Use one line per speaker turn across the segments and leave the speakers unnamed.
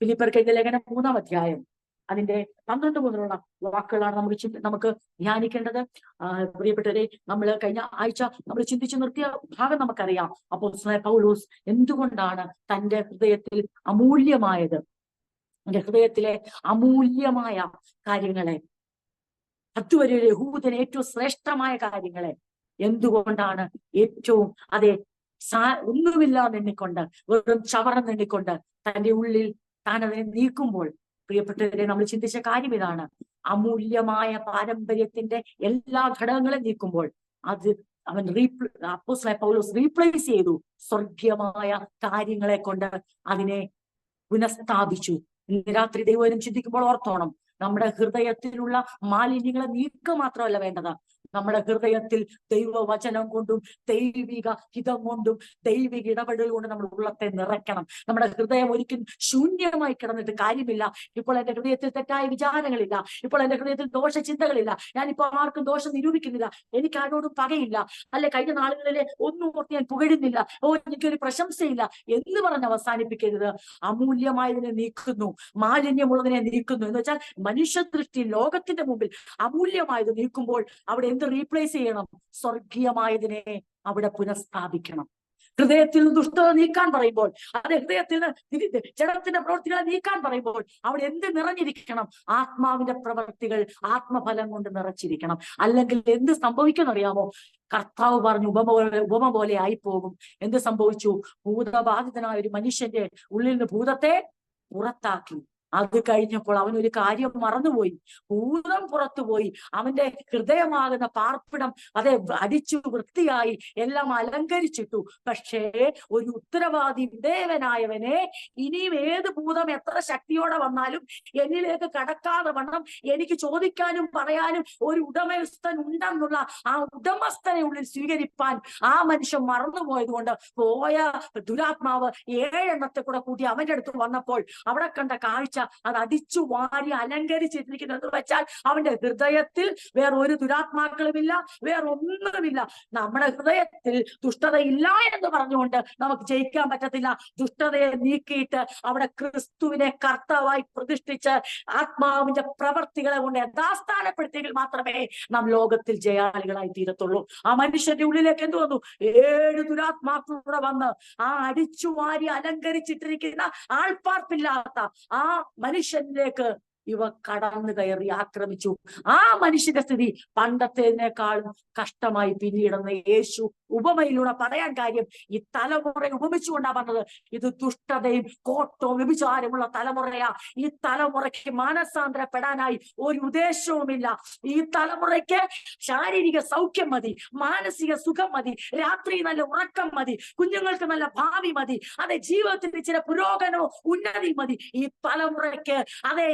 ഫിലിപ്പർക്ക് എഴുതിയ ലേഖനം മൂന്നാം അധ്യായം. അതിന്റെ പന്ത്രണ്ട് മുതലുള്ള വാക്കുകളാണ് നമുക്ക് നമുക്ക് ധ്യാനിക്കേണ്ടത്. പ്രിയപ്പെട്ടവരെ നമ്മൾ കഴിഞ്ഞ ആഴ്ച നമ്മൾ ചിന്തിച്ചു നിർത്തിയ ഭാഗം നമുക്കറിയാം. അപ്പോൾ പൗലോസ് എന്തുകൊണ്ടാണ് തന്റെ ഹൃദയത്തിൽ അമൂല്യമായത്? തന്റെ ഹൃദയത്തിലെ അമൂല്യമായ കാര്യങ്ങളെ അതുവരെ യഹൂദന് ഏറ്റവും ശ്രേഷ്ഠമായ കാര്യങ്ങളെ എന്തുകൊണ്ടാണ് ഏറ്റവും അതെ സാ ഒന്നുമില്ലാന്ന് എണ്ണിക്കൊണ്ട് വെറും ചവറം എണ്ണിക്കൊണ്ട് തന്റെ ഉള്ളിൽ താൻ അതിനെ നീക്കുമ്പോൾ പ്രിയപ്പെട്ടവരെ നമ്മൾ ചിന്തിച്ച കാര്യം ഇതാണ്. അമൂല്യമായ പാരമ്പര്യത്തിന്റെ എല്ലാ ഘടകങ്ങളും നീക്കുമ്പോൾ അത് അവൻ റീപ്ലേ അപ്പോസ്ലായ പൗലോസ് റീപ്ലേസ് ചെയ്തു. സ്വർഗീയമായ കാര്യങ്ങളെ കൊണ്ട് അതിനെ പുനഃസ്ഥാപിച്ചു. രാത്രി ദൈവം ചിന്തിക്കുമ്പോൾ ഓർത്തോണം. നമ്മുടെ ഹൃദയത്തിലുള്ള മാലിന്യങ്ങളെ നീക്കം മാത്രമല്ല വേണ്ടത്. നമ്മുടെ ഹൃദയത്തിൽ ദൈവവചനം കൊണ്ടും ദൈവിക ഹിതം കൊണ്ടും ദൈവിക ഇടപെടൽ കൊണ്ടും നമ്മുടെ ഉള്ളത്തെ നിറയ്ക്കണം. നമ്മുടെ ഹൃദയം ഒരിക്കലും ശൂന്യമായി കിടന്നിട്ട് കാര്യമില്ല. ഇപ്പോൾ എന്റെ ഹൃദയത്തിൽ തെറ്റായ വിചാരങ്ങളില്ല. ഇപ്പോൾ എന്റെ ഹൃദയത്തിൽ ദോഷ ചിന്തകളില്ല ഞാനിപ്പോ ആർക്കും ദോഷം നിരൂപിക്കുന്നില്ല. എനിക്ക് ആരോടും പകയില്ല. അല്ലെ കഴിഞ്ഞ നാളുകളിലെ ഒന്നും ഓർത്ത് ഞാൻ പുകഴുന്നില്ല. ഓ എനിക്കൊരു പ്രശംസയില്ല. എന്ന് പറഞ്ഞ് അവസാനിപ്പിക്കരുത്. അമൂല്യമായതിനെ നീക്കുന്നു. മാലിന്യമുള്ളതിനെ നീക്കുന്നു. എന്ന് വെച്ചാൽ മനുഷ്യ ദൃഷ്ടി ലോകത്തിന്റെ മുമ്പിൽ അമൂല്യമായത് നീക്കുമ്പോൾ അവിടെ എന്ത് റീപ്ലേസ് ചെയ്യണം. സ്വർഗീയമായതിനെ അവിടെ പുനഃസ്ഥാപിക്കണം. ഹൃദയത്തിൽ നിന്ന് ദുഷ്ടത നീക്കാൻ പറയുമ്പോൾ അത് ഹൃദയത്തിൽ നിന്ന് ജഡത്തിന്റെ പ്രവൃത്തികളെ നീക്കാൻ പറയുമ്പോൾ അവിടെ എന്ത് നിറഞ്ഞിരിക്കണം? ആത്മാവിന്റെ പ്രവൃത്തികൾ ആത്മഫലം കൊണ്ട് നിറച്ചിരിക്കണം. അല്ലെങ്കിൽ എന്ത് സംഭവിക്കുമെന്നറിയാമോ കർത്താവ് പറഞ്ഞു ഉപമ ഉപമ പോലെ ആയി പോകും എന്ത് സംഭവിച്ചു? ഭൂതബാധിതനായ ഒരു മനുഷ്യന്റെ ഉള്ളിൽ നിന്ന് ഭൂതത്തെ പുറത്താക്കി. അത് കഴിഞ്ഞപ്പോൾ അവൻ ഒരു കാര്യം മറന്നുപോയി. ഭൂതം പുറത്തുപോയി. അവന്റെ ഹൃദയമാകുന്ന പാർപ്പിടം അതെ അടിച്ചു വൃത്തിയായി എല്ലാം അലങ്കരിച്ചിട്ടു. പക്ഷേ ഒരു ഉത്തരവാദി ദേവനായവനെ ഇനിയും ഏത് ഭൂതം എത്ര ശക്തിയോടെ വന്നാലും എന്നിലേക്ക് കടക്കാതെ വണ്ണം എനിക്ക് ചോദിക്കാനും പറയാനും ഒരു ഉടമസ്ഥൻ ഉണ്ടെന്നുള്ള ആ ഉടമസ്ഥനെ ഉള്ളിൽ സ്വീകരിപ്പാൻ ആ മനുഷ്യൻ മറന്നുപോയത് കൊണ്ട് പോയ ദുരാത്മാവ് ഏഴെണ്ണത്തെ കൂടെ കൂട്ടി അവന്റെ അടുത്ത് വന്നപ്പോൾ അവിടെ കണ്ട കാഴ്ച അത് അടിച്ചു വാരി അലങ്കരിച്ചിരിക്കുന്നു എന്ന് വെച്ചാൽ അവന്റെ ഹൃദയത്തിൽ വേറെ ഒരു ദുരാത്മാക്കളുമില്ല വേറൊന്നുമില്ല. നമ്മുടെ ഹൃദയത്തിൽ ദുഷ്ടതയില്ല എന്ന് പറഞ്ഞുകൊണ്ട് നമുക്ക് ജയിക്കാൻ പറ്റത്തില്ല. ദുഷ്ടതയെ നീക്കിയിട്ട് അവിടെ ക്രിസ്തുവിനെ കർത്താവായി പ്രതിഷ്ഠിച്ച് ആത്മാവിന്റെ പ്രവർത്തികളെ കൊണ്ട് യഥാസ്ഥാനപ്പെടുത്തിയെങ്കിൽ മാത്രമേ നാം ലോകത്തിൽ ജയാളികളായി തീരത്തുള്ളൂ. ആ മനുഷ്യന്റെ ഉള്ളിലേക്ക് എന്ത് വന്നു? ഏഴ് ദുരാത്മാക്കളൂടെ വന്ന് ആ അടിച്ചു വാരി അലങ്കരിച്ചിട്ടിരിക്കുന്ന ആൾപ്പാർപ്പില്ലാത്ത ആ മനുഷ്യനിലേക്ക് ഇവ കടന്നു കയറി ആക്രമിച്ചു. ആ മനുഷ്യന്റെ സ്ഥിതി പണ്ടത്തേതിനേക്കാളും കഷ്ടമായി പിന്നീടെന്ന് യേശു ഉപമയിലൂടെ പറയാൻ കാര്യം ഈ തലമുറ ഉപമിച്ചുകൊണ്ടാ പറഞ്ഞത് ഇത് ദുഷ്ടതയും കോട്ടവും വ്യഭിചാരമുള്ള തലമുറയാ. ഈ തലമുറയ്ക്ക് മാനസാന്തരപ്പെടാനായി ഒരു ഉദ്ദേശവുമില്ല. ഈ തലമുറയ്ക്ക് ശാരീരിക സൗഖ്യം മതി മാനസിക സുഖം മതി രാത്രി നല്ല ഉറക്കം മതി കുഞ്ഞുങ്ങൾക്ക് നല്ല ഭാവി മതി അതെ ജീവിതത്തിന്റെ ചില പുരോഗമനവും ഉന്നതി മതി. ഈ തലമുറയ്ക്ക് അതെ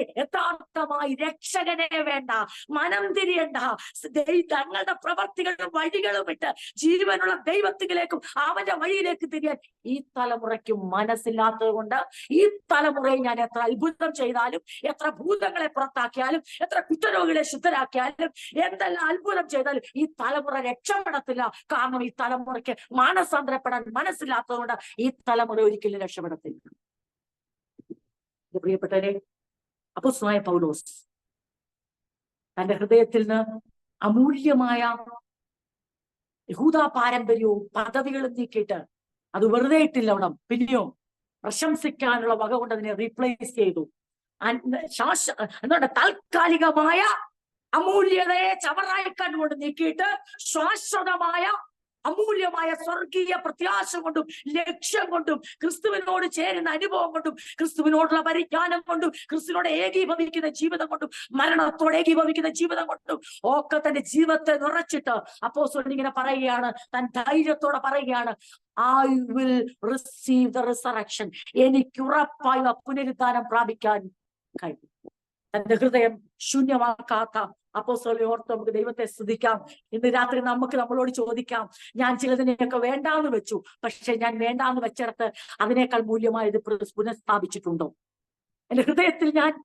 യഥാർത്ഥമായി രക്ഷകനെ വേണ്ട മനം തിരിയണ്ട. തങ്ങളുടെ പ്രവർത്തികളും വഴികളും വിട്ട് ജീവനുള്ള ദൈവത്തിലേക്കും അവന്റെ വഴിയിലേക്ക് തിരിയാൻ ഈ തലമുറയ്ക്ക് മനസ്സില്ലാത്തത് കൊണ്ട് ഈ തലമുറയെ ഞാൻ എത്ര അത്ഭുതം ചെയ്താലും എത്ര ഭൂതങ്ങളെ പുറത്താക്കിയാലും എത്ര കുറ്റരോഗികളെ ശുദ്ധരാക്കിയാലും എന്തെല്ലാം അത്ഭുതം ചെയ്താലും ഈ തലമുറ രക്ഷപ്പെടത്തില്ല. കാരണം ഈ തലമുറയ്ക്ക് മാനസാന്തരപ്പെടാൻ മനസ്സില്ലാത്തത് കൊണ്ട് ഈ തലമുറ ഒരിക്കലും രക്ഷപ്പെടത്തില്ല. പ്രിയപ്പെട്ടവരെ അപ്പോസ്തലനായ പൗലോസ് തന്റെ ഹൃദയത്തിൽ നിന്ന് അമൂല്യമായ യഹൂദ പാരമ്പര്യവും പദവികളും നീക്കിയിട്ട് അത് വെറുതെ ഇട്ടില്ല അവിടെ പിന്നെയോ പ്രശംസിക്കാനുള്ള വക കൊണ്ട് അതിനെ റീപ്ലേസ് ചെയ്തു. ശാശ്വ താൽക്കാലികമായ അമൂല്യതയെ ചവറായിക്കാൻ കൊണ്ട് നീക്കിയിട്ട് ശാശ്വതമായ അമൂല്യമായ സ്വർഗീയ പ്രത്യാശ കൊണ്ടും ലക്ഷ്യം കൊണ്ടും ക്രിസ്തുവിനോട് ചേരുന്ന അനുഭവം കൊണ്ടും ക്രിസ്തുവിനോടുള്ള പരിജ്ഞാനം കൊണ്ടും ക്രിസ്തുവിനോട് ഏകീഭവിക്കുന്ന ജീവിതം കൊണ്ടും മരണത്തോട് ഏകീഭവിക്കുന്ന ജീവിതം കൊണ്ടും ഒക്കെ തന്റെ ജീവിതത്തെ നിറച്ചിട്ട് അപ്പോ ഇങ്ങനെ പറയുകയാണ്. താൻ ധൈര്യത്തോടെ പറയുകയാണ് I will receive the resurrection എനിക്ക് ഉറപ്പായ പുനരുദ്ധാനം പ്രാപിക്കാൻ കഴിയും. തന്റെ ഹൃദയം ശൂന്യമാക്കാത്ത അപ്പോസ്തലനെ ഓർത്ത് നമുക്ക് ദൈവത്തെ സ്തുതിക്കാം. ഇന്ന് രാത്രി നമുക്ക് നമ്മളോട് ചോദിക്കാം ഞാൻ ചിലതിനെയൊക്കെ വേണ്ടാന്ന് വെച്ചു പക്ഷെ ഞാൻ വേണ്ടാന്ന് വെച്ചിടത്ത് അതിനേക്കാൾ മൂല്യമായത് പുന- പുനഃസ്ഥാപിച്ചിട്ടുണ്ടോ? എന്റെ ഹൃദയത്തിൽ ഞാൻ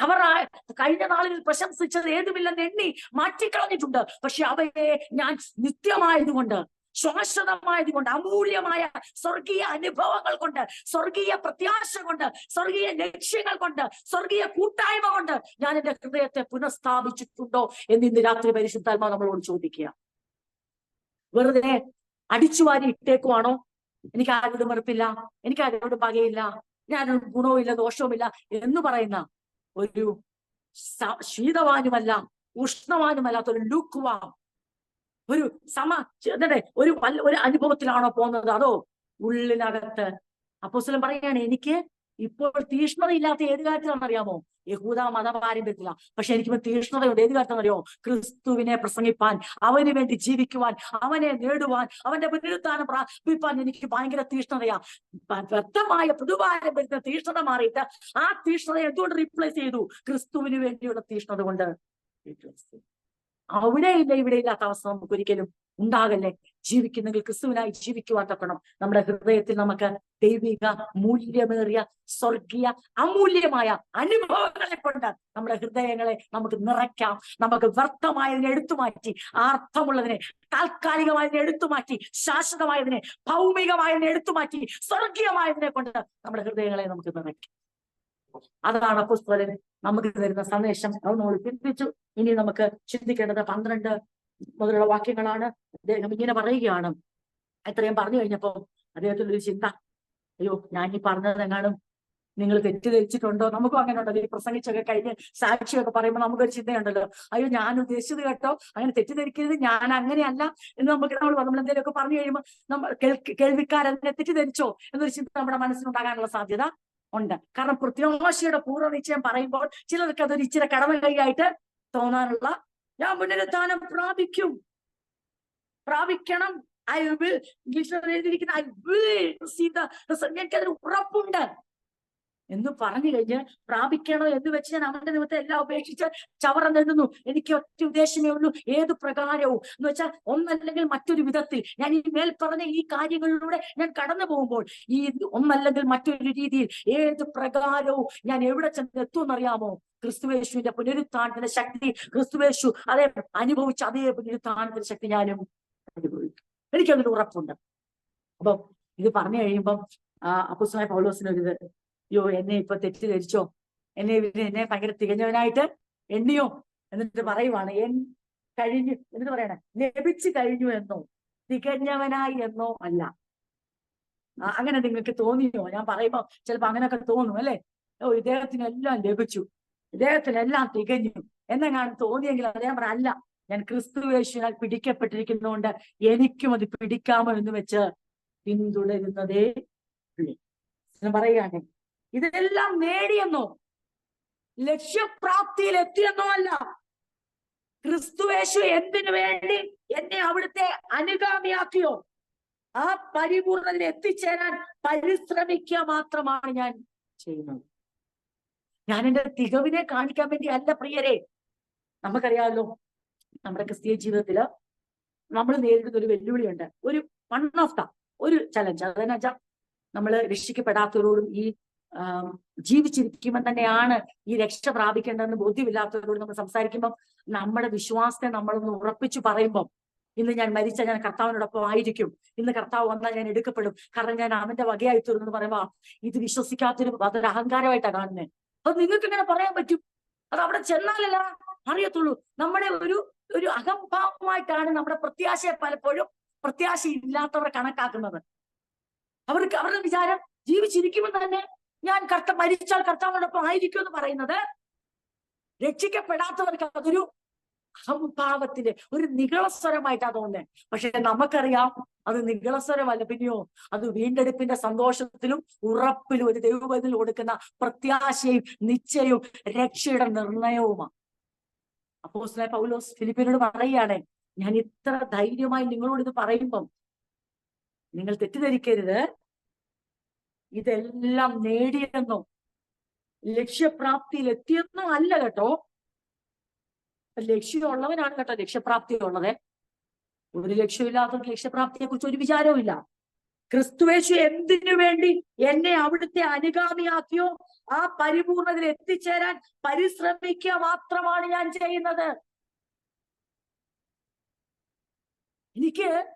അവർ കഴിഞ്ഞ നാളിൽ പ്രശംസിച്ചത് ഏതുമില്ലെന്ന് എണ്ണി മാറ്റിക്കളഞ്ഞിട്ടുണ്ട്. പക്ഷെ അവയെ ഞാൻ നിത്യമായതുകൊണ്ട് ശാശ്വതമായത് കൊണ്ട് അമൂല്യമായ സ്വർഗീയ അനുഭവങ്ങൾ കൊണ്ട് സ്വർഗീയ പ്രത്യാശ കൊണ്ട് സ്വർഗീയ ലക്ഷ്യങ്ങൾ കൊണ്ട് സ്വർഗീയ കൂട്ടായ്മ കൊണ്ട് ഞാൻ എന്റെ ഹൃദയത്തെ പുനഃസ്ഥാപിച്ചിട്ടുണ്ടോ എന്ന് ഇന്ന് രാത്രി പരിശുദ്ധാത്മാ നമ്മളോട് ചോദിക്കുക. വെറുതെ അടിച്ചുവാരി ഇട്ടേക്കുവാണോ? എനിക്ക് ആരോടും വെറുപ്പില്ല എനിക്ക് ആരോടും പകയില്ല ഞാനൊരു ഗുണവുമില്ല ദോഷവുമില്ല എന്ന് പറയുന്ന ഒരു ശീതവാനുമല്ല ഉഷ്ണവാനുമല്ലാത്ത ഒരു ഒരു സമ എന്നിട്ട് ഒരു ഒരു അനുഭവത്തിലാണോ പോകുന്നത്? അതോ ഉള്ളിനകത്ത് അപ്പോസ്തലൻ പറയാണ് എനിക്ക് ഇപ്പോൾ തീഷ്ണതയില്ലാത്ത ഏത് കാര്യത്തിലാണെന്നറിയാമോ യഹൂദ മത പാരമ്പര്യത്തില പക്ഷെ എനിക്കിപ്പോ തീഷ്ണതയുണ്ട്. ഏത് അറിയോ ക്രിസ്തുവിനെ പ്രസംഗിപ്പാൻ അവന് വേണ്ടി ജീവിക്കുവാൻ അവനെ നേടുവാൻ അവന്റെ പുനരുത്ഥാനം പ്രാപിപ്പാൻ എനിക്ക് ഭയങ്കര തീഷ്ണതയാ. വ്യക്തമായ പുതുപാരമ്പര്യത്തിന് തീഷ്ണത മാറിയിട്ട് ആ തീഷ്ണത എന്തുകൊണ്ട് റീപ്ലേസ് ചെയ്തു? ക്രിസ്തുവിന് വേണ്ടിയുള്ള തീഷ്ണത കൊണ്ട് replace ചെയ്തു. അവിടെ ഇല്ല ഇവിടെ ഇല്ലാത്ത അവസ്ഥ നമുക്ക് ഒരിക്കലും ഉണ്ടാകല്ലേ? ജീവിക്കുന്നെങ്കിൽ ക്രിസ്തുവിനായി ജീവിക്കുവാൻ തക്കണം? നമ്മുടെ ഹൃദയത്തിൽ നമുക്ക് ദൈവിക മൂല്യമേറിയ സ്വർഗീയ അമൂല്യമായ അനുഭവങ്ങളെ കൊണ്ട് നമ്മുടെ ഹൃദയങ്ങളെ നമുക്ക് നിറയ്ക്കാം. നമുക്ക് വ്യർത്ഥമായതിനെ എടുത്തു മാറ്റി അർത്ഥമുള്ളതിനെ താൽക്കാലികമായതിനെ എടുത്തു മാറ്റി ശാശ്വതമായതിനെ ഭൗമികമായതിനെ എടുത്തു മാറ്റി സ്വർഗീയമായതിനെ കൊണ്ട് നമ്മുടെ ഹൃദയങ്ങളെ നമുക്ക് നിറയ്ക്കാം. അതാണ് പുസ്തകൻ നമുക്ക് തരുന്ന സന്ദേശം. അത് നമ്മൾ ചിന്തിച്ചു. ഇനി നമുക്ക് ചിന്തിക്കേണ്ടത് പന്ത്രണ്ട് മുതലുള്ള വാക്യങ്ങളാണ്. അദ്ദേഹം ഇങ്ങനെ പറയുകയാണ്. എത്രയും പറഞ്ഞു കഴിഞ്ഞപ്പോ അദ്ദേഹത്തിൽ ഒരു ചിന്ത. അയ്യോ ഞാൻ ഈ പറഞ്ഞതെങ്ങാനും നിങ്ങൾ തെറ്റിദ്ധരിച്ചിട്ടുണ്ടോ? നമുക്കും അങ്ങനെ ഉണ്ടല്ലോ ഈ പ്രസംഗിച്ചൊക്കെ കഴിഞ്ഞ് സാക്ഷിയൊക്കെ പറയുമ്പോൾ നമുക്കൊരു ചിന്തയുണ്ടല്ലോ. അയ്യോ ഞാൻ ഉദ്ദേശിച്ചത് കേട്ടോ. അങ്ങനെ തെറ്റിദ്ധരിക്കരുത്. ഞാൻ അങ്ങനെയല്ല എന്ന് നമുക്ക് നമ്മൾ നമ്മൾ എന്തെങ്കിലുമൊക്കെ പറഞ്ഞു കഴിയുമ്പോൾ നമ്മൾ കേൾ കേൾവിക്കാരെ തെറ്റിദ്ധരിച്ചോ എന്നൊരു ചിന്ത നമ്മുടെ മനസ്സിനുണ്ടാകാനുള്ള സാധ്യത ഉണ്ട്. കാരണം പ്രത്യാശയുടെ പൂർവനിശ്ചയം പറയുമ്പോൾ ചിലർക്ക് അതൊരു ഇച്ചിരി കടമ കൈയായിട്ട് തോന്നാനുള്ള ഞാൻ പുനരുത്ഥാനം പ്രാപിക്കും. പ്രാപിക്കണം. ഐ വിൽ എഴുതിയിരിക്കുന്ന ഐ വിൽ സീ ദ എനിക്കതിന് ഉറപ്പുണ്ട്. എന്ന് പറഞ്ഞു കഴിഞ്ഞ് പ്രാപിക്കണോ എന്ന് വെച്ച് ഞാൻ അവന്റെ നിമിത്തം എല്ലാം ഉപേക്ഷിച്ച് ചവറ നേടുന്നു എനിക്ക് ഒറ്റ ഉദ്ദേശമേ ഉള്ളൂ. ഏത് പ്രകാരവും? എന്ന് വെച്ചാൽ ഒന്നല്ലെങ്കിൽ മറ്റൊരു വിധത്തിൽ ഞാൻ ഈ മേൽ പറഞ്ഞ ഈ കാര്യങ്ങളിലൂടെ ഞാൻ കടന്നു പോകുമ്പോൾ ഈ ഒന്നല്ലെങ്കിൽ മറ്റൊരു രീതിയിൽ ഏത് പ്രകാരവും ഞാൻ എവിടെ ചെന്ന് എത്തുമെന്നറിയാമോ? ക്രിസ്തുവേശുവിന്റെ പുനരുത്ഥാനത്തിന്റെ ശക്തി ക്രിസ്തുവേശു അതേ അനുഭവിച്ച അതേ പുനരുത്ഥാനത്തിന്റെ ശക്തി ഞാനും അനുഭവിക്കും. എനിക്കതിന് ഉറപ്പുണ്ട്. അപ്പം ഇത് പറഞ്ഞു കഴിയുമ്പം ആ അപ്പുസ്തലനായ അയ്യോ എന്നെ ഇപ്പൊ തെറ്റിദ്ധരിച്ചോ? എന്നെ ഇവർ എന്നെ ഭയങ്കര തികഞ്ഞവനായിട്ട് എണ്ണിയോ? എന്നിട്ട് പറയുവാണ് എൻ കഴിഞ്ഞു എന്നിട്ട് പറയണേ ലഭിച്ചു കഴിഞ്ഞു എന്നോ? തികഞ്ഞവനായി എന്നോ അല്ല. അങ്ങനെ നിങ്ങൾക്ക് തോന്നിയോ? ഞാൻ പറയുമ്പോ ചിലപ്പോ അങ്ങനെയൊക്കെ തോന്നും അല്ലെ? ഓ ഇദ്ദേഹത്തിനെല്ലാം ലഭിച്ചു ഇദ്ദേഹത്തിനെല്ലാം തികഞ്ഞു. എന്നെങ്ങാണ് തോന്നിയെങ്കിൽ അദ്ദേഹം പറ അല്ല ഞാൻ ക്രിസ്തുവേശുവിനാൽ പിടിക്കപ്പെട്ടിരിക്കുന്നതുകൊണ്ട് എനിക്കും അത് പിടിക്കാമോ? എന്ന് വെച്ച് പിന്തുടരുന്നതേ ഉള്ളൂ എന്ന് പറയുകയാണ്. ഇതെല്ലാം നേടിയെന്നോ? ലക്ഷ്യപ്രാപ്തിയിൽ എത്തിയെന്നോ അല്ല. ക്രിസ്തുവേശു എന്തിനു വേണ്ടി എന്നെ അവിടുത്തെ അനുഗാമിയാക്കിയോ? ആ പരിപൂർണതയിൽ എത്തിച്ചേരാൻ പരിശ്രമിക്കുക മാത്രമാണ് ഞാൻ ചെയ്യുന്നത്. ഞാൻ എന്റെ തികവിനെ കാണിക്കാൻ വേണ്ടി അല്ല പ്രിയരെ. നമുക്കറിയാമല്ലോ നമ്മുടെ ക്രിസ്തീയ ജീവിതത്തിൽ നമ്മൾ നേരിടുന്ന ഒരു വെല്ലുവിളിയുണ്ട്. ഒരു വൺ ഓഫ് ദ ഒരു ചലഞ്ച് അതെന്നു നമ്മൾ രക്ഷിക്കപ്പെടാത്തവരോടും ഈ ജീവിച്ചിരിക്കുമ്പോൾ തന്നെയാണ് ഈ രക്ഷ പ്രാപിക്കേണ്ടതെന്ന് ബോധ്യമില്ലാത്തവരോട് നമ്മൾ സംസാരിക്കുമ്പോൾ നമ്മുടെ വിശ്വാസത്തെ നമ്മളൊന്ന് ഉറപ്പിച്ചു പറയുമ്പോൾ ഇന്ന് ഞാൻ മരിച്ച ഞാൻ കർത്താവിനോടൊപ്പം ആയിരിക്കും. ഇന്ന് കർത്താവ് വന്നാൽ ഞാൻ എടുക്കപ്പെടും. കാരണം ഞാൻ അവന്റെ വകയായി തീർന്നു എന്ന് പറയുമ്പോ ഇത് വിശ്വസിക്കാത്തൊരു അതൊരു അഹങ്കാരമായിട്ടാണ് കാണുന്നത് അത് നിങ്ങൾക്ക് ഇങ്ങനെ പറയാൻ പറ്റും. അത് അവിടെ ചെന്നാലല്ല അറിയത്തുള്ളൂ. നമ്മുടെ ഒരു ഒരു അഹംഭാവമായിട്ടാണ് നമ്മുടെ പ്രത്യാശയെ പലപ്പോഴും പ്രത്യാശ ഇല്ലാത്തവർ കണക്കാക്കുന്നത്. അവർക്ക് അവരുടെ വിചാരം ജീവിച്ചിരിക്കുമ്പോൾ തന്നെ ഞാൻ കർത്ത മരിച്ചാൽ കർത്താവിനോടൊപ്പം ആയിരിക്കും എന്ന് പറയുന്നത് രക്ഷിക്കപ്പെടാത്തവർക്ക് അതൊരു അഹംഭാവത്തിന്റെ ഒരു നികളസ്വരമായിട്ടാ തോന്നേ പക്ഷെ നമുക്കറിയാം അത് നികളസ്വരമല്ല പിന്നെയോ അത് വീണ്ടെടുപ്പിന്റെ സന്തോഷത്തിലും ഉറപ്പിലും ഒരു ദൈവബന്ധത്തിൽ കൊടുക്കുന്ന പ്രത്യാശയും നിശ്ചയവും രക്ഷയുടെ നിർണയവുമാണ്. അപ്പോ പൗലോസ് ഫിലിപ്പിനോട് പറയുകയാണ് ഞാൻ ഇത്ര ധൈര്യമായി നിങ്ങളോട് ഇത് പറയുമ്പം നിങ്ങൾ തെറ്റിദ്ധരിക്കരുത്. ഇതെല്ലാം നേടിയെന്നോ ലക്ഷ്യപ്രാപ്തിയിൽ എത്തിയെന്നോ അല്ല കേട്ടോ. ലക്ഷ്യമുള്ളവനാണ് കേട്ടോ ലക്ഷ്യപ്രാപ്തി ഉള്ളത് ഒരു ലക്ഷ്യമില്ലാത്ത ലക്ഷ്യപ്രാപ്തിയെ കുറിച്ച് ഒരു വിചാരവും ഇല്ല. ക്രിസ്തുവേശു എന്തിനു വേണ്ടി എന്നെ അവിടുത്തെ അനുഗാമിയാക്കിയോ? ആ പരിപൂർണതയിൽ എത്തിച്ചേരാൻ പരിശ്രമിക്കുക മാത്രമാണ് ഞാൻ ചെയ്യുന്നത്. എനിക്ക്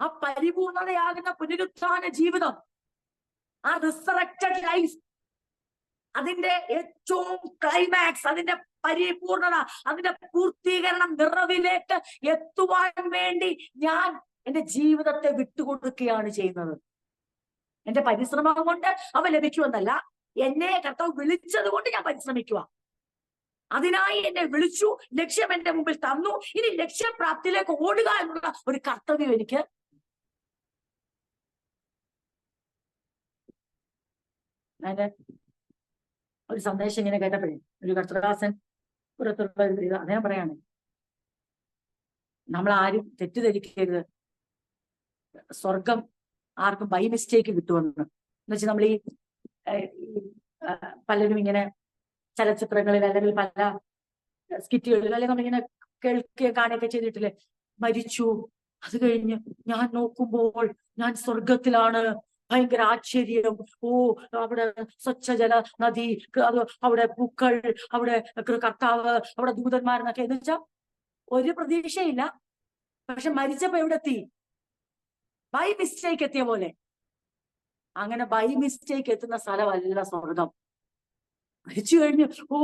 ആ പരിപൂർണതയാകുന്ന പുനരുത്ഥാന ജീവിതം ആ റിസറക്റ്റഡ് ലൈഫ് അതിന്റെ ഏറ്റവും ക്ലൈമാക്സ് അതിന്റെ പരിപൂർണത അതിന്റെ പൂർത്തീകരണം നിറവിലേക്ക് എത്തുവാൻ വേണ്ടി ഞാൻ എന്റെ ജീവിതത്തെ വിട്ടുകൊടുക്കുകയാണ് ചെയ്യുന്നത്. എന്റെ പരിശ്രമം കൊണ്ട് അവ ലഭിക്കുമെന്നല്ല എന്നെ കർത്താവ് വിളിച്ചത് കൊണ്ട് ഞാൻ പരിശ്രമിക്കുക. അതിനായി എന്നെ വിളിച്ചു ലക്ഷ്യം എന്റെ മുമ്പിൽ തന്നു. ഇനി ലക്ഷ്യപ്രാപ്തിയിലേക്ക് ഓടുക എന്നുള്ള ഒരു കർത്തവ്യം എനിക്ക് ഞാൻ ഒരു സന്ദേശം ഇങ്ങനെ കേട്ടപ്പോഴേ ഒരു കർത്തദാസൻ പുറത്തുള്ള ഒരു അദ്ദേഹം പറയാണ് നമ്മൾ ആരും തെറ്റിദ്ധരിക്കരുത്. സ്വർഗം ആർക്കും ബൈ മിസ്റ്റേക്ക് കിട്ടുമെന്ന്. എന്നുവെച്ചാൽ നമ്മൾ ഈ പലരും ഇങ്ങനെ ചലച്ചിത്രങ്ങളിൽ അല്ലെങ്കിൽ പല സ്കിറ്റുകളിൽ അല്ലെങ്കിൽ നമ്മളിങ്ങനെ കേൾക്കുകയും കാണുകയൊക്കെ ചെയ്തിട്ടില്ലേ മരിച്ചു. അത് കഴിഞ്ഞ് ഞാൻ നോക്കുമ്പോൾ ഞാൻ സ്വർഗത്തിലാണ്. ഭയങ്കര ആശ്ചര്യം. ഓ അവിടെ സ്വച്ഛജല നദി അത് അവിടെ പൂക്കൾ അവിടെ കർത്താവ് അവിടെ ദൂതന്മാരെന്നൊക്കെ. എന്ന് വെച്ചാ ഒരു പ്രതീക്ഷയില്ല. പക്ഷെ മരിച്ചപ്പോ എവിടെ എത്തി ബൈ മിസ്റ്റേക്ക് എത്തിയ പോലെ. അങ്ങനെ ബൈ മിസ്റ്റേക്ക് എത്തുന്ന സ്ഥലമല്ല സ്വർഗം മരിച്ചു കഴിഞ്ഞു. ഓ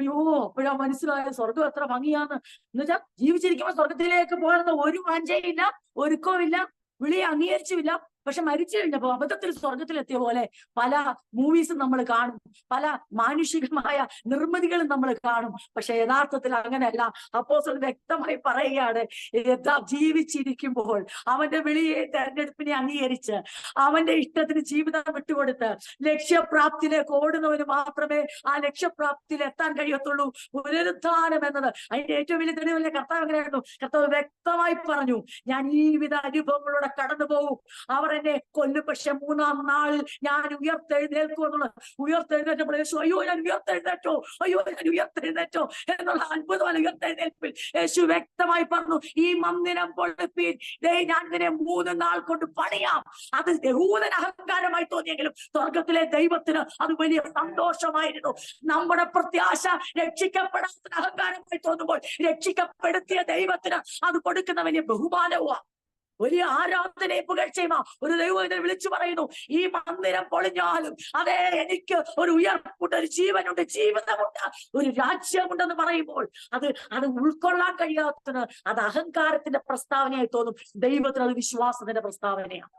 അയ്യോ അപ്പോഴാ മനസ്സിലായ സ്വർഗം എത്ര ഭംഗിയാന്ന്. എന്നുവെച്ചാൽ ജീവിച്ചിരിക്കുമ്പോ സ്വർഗത്തിലേക്ക് പോകാനുള്ള ഒരു വാഞ്ചയില്ല ഒരുക്കവുമില്ല വിളി അംഗീകരിച്ചുമില്ല. പക്ഷെ മരിച്ചു കഴിഞ്ഞപ്പോ അബദ്ധത്തിൽ സ്വർഗത്തിലെത്തിയ പോലെ പല മൂവീസും നമ്മൾ കാണും. പല മാനുഷികമായ നിർമ്മിതികളും നമ്മൾ കാണും. പക്ഷെ യഥാർത്ഥത്തിൽ അങ്ങനെയല്ല. അപ്പോസൽ വ്യക്തമായി പറയുകയാണ് യഥാ ജീവിച്ചിരിക്കുമ്പോൾ അവന്റെ വിളിയെ തെരഞ്ഞെടുപ്പിനെ അംഗീകരിച്ച് അവന്റെ ഇഷ്ടത്തിന് ജീവിതം വിട്ടുകൊടുത്ത് ലക്ഷ്യപ്രാപ്തിയിലേക്ക് ഓടുന്നവന് മാത്രമേ ആ ലക്ഷ്യപ്രാപ്തിയിൽ എത്താൻ കഴിയത്തുള്ളൂ. പുനരുദ്ധാനം എന്നത്. അതിന്റെ ഏറ്റവും വലിയ തെളിവല്ലേ കർത്താവ് എങ്ങനെയായിരുന്നു? കർത്താവ് വ്യക്തമായി പറഞ്ഞു ഞാൻ ഈ വിധ അനുഭവങ്ങളൂടെ കടന്നു പോകും അവർ എന്നെ കൊല്ലും. പക്ഷെ മൂന്നാം നാളിൽ ഞാൻ ഉയർത്തെഴുന്നേൽക്കും എന്നുള്ളത്. ഉയർത്തെഴുന്നേറ്റപ്പോൾ യേശു അയ്യോ ഞാൻ ഉയർത്തെഴുന്നേറ്റോ? അയ്യോ ഞാൻ ഉയർത്തെഴുന്നേറ്റോ? എന്നുള്ള അത്ഭുതമാണ് ഉയർത്തെഴുന്നേൽപ്പിൽ. യേശു വ്യക്തമായി പറഞ്ഞു ഈ മന്ദിരം പൊളിപ്പീൻ. ദേ ഞാൻ ഇതിനെ മൂന്ന് നാൾ കൊണ്ട് പണിയാം. അത് യഹൂദൻ അഹങ്കാരമായി തോന്നിയെങ്കിലും സ്വർഗത്തിലെ ദൈവത്തിന് അത് വലിയ സന്തോഷമായിരുന്നു. നമ്മുടെ പ്രത്യാശ രക്ഷിക്കപ്പെടാത്ത അഹങ്കാരമായി തോന്നുമ്പോൾ രക്ഷിക്കപ്പെടുത്തിയ ദൈവത്തിന് അത് കൊടുക്കുന്ന വലിയ ബഹുമാനവുമാണ്. വലിയ ആരാധനയെ പുകഴ്ചയുമാ ഒരു ദൈവം വിളിച്ചു പറയുന്നു. ഈ മന്ദിരം പൊളിഞ്ഞാലും അതെ എനിക്ക് ഒരു ഉയർപ്പുണ്ട് ഒരു ജീവനുണ്ട് ജീവിതമുണ്ട് ഒരു രാജ്യമുണ്ടെന്ന് പറയുമ്പോൾ അത് അത് ഉൾക്കൊള്ളാൻ കഴിയാത്തതിന് അത് അഹങ്കാരത്തിന്റെ പ്രസ്താവനയായി തോന്നും. ദൈവത്തിന് അത് വിശ്വാസത്തിന്റെ പ്രസ്താവനയാണ്.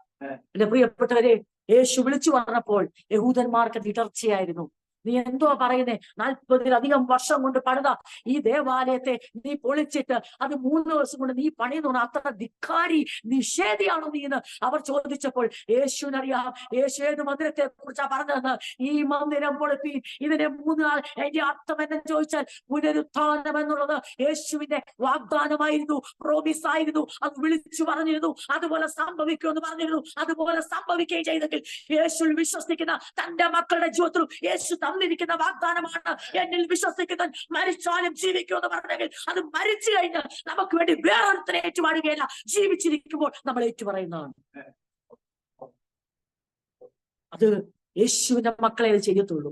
എന്റെ പ്രിയപ്പെട്ടവരെ യേശു വിളിച്ചു പറഞ്ഞപ്പോൾ യഹൂദന്മാർക്ക് അത് ഇടർച്ചയായിരുന്നു. നീ എന്തോ പറയുന്നേ? നാൽപ്പതിലധികം വർഷം കൊണ്ട് പണിത. ഈ ദേവാലയത്തെ നീ പൊളിച്ചിട്ട് അത് മൂന്ന് ദിവസം കൊണ്ട് നീ പണിയുന്നു അത്ര ധിക്കാരി നിഷേധിയാണോ നീ എന്ന് അവർ ചോദിച്ചപ്പോൾ യേശുവിനറിയാം. യേശു ഏത് മന്ദിരത്തെ കുറിച്ചാ പറഞ്ഞതെന്ന്? ഈ മന്ദിരം പൊളിപ്പി. ഇതിനെ മൂന്ന് നാൾ അതിന്റെ അർത്ഥം എന്നെ ചോദിച്ചാൽ പുനരുത്ഥാനം എന്നുള്ളത് യേശുവിന്റെ വാഗ്ദാനമായിരുന്നു. പ്രോമിസ് ആയിരുന്നു അത് വിളിച്ചു പറഞ്ഞിരുന്നു. അതുപോലെ സംഭവിക്കുമെന്ന് പറഞ്ഞിരുന്നു. അതുപോലെ സംഭവിക്കുകയും ചെയ്തെങ്കിൽ യേശു വിശ്വസിക്കുന്ന തന്റെ മക്കളുടെ ജീവിതത്തിലും യേശു തന്നിരിക്കുന്ന വാഗ്ദാനമാണ് എന്നിൽ വിശ്വസിക്കുന്നവൻ മരിച്ചാലും ജീവിക്കുമെന്ന് പറഞ്ഞെങ്കിൽ അത് മരിച്ചു കഴിഞ്ഞാൽ നമുക്ക് വേണ്ടി വേറൊരുത്തരെ ഏറ്റുപാടുകയല്ല ജീവിച്ചിരിക്കുമ്പോൾ നമ്മൾ ഏറ്റുപറയുന്നതാണ്. അത് യേശുവിന്റെ മക്കളെ അത് ചെയ്യത്തുള്ളൂ.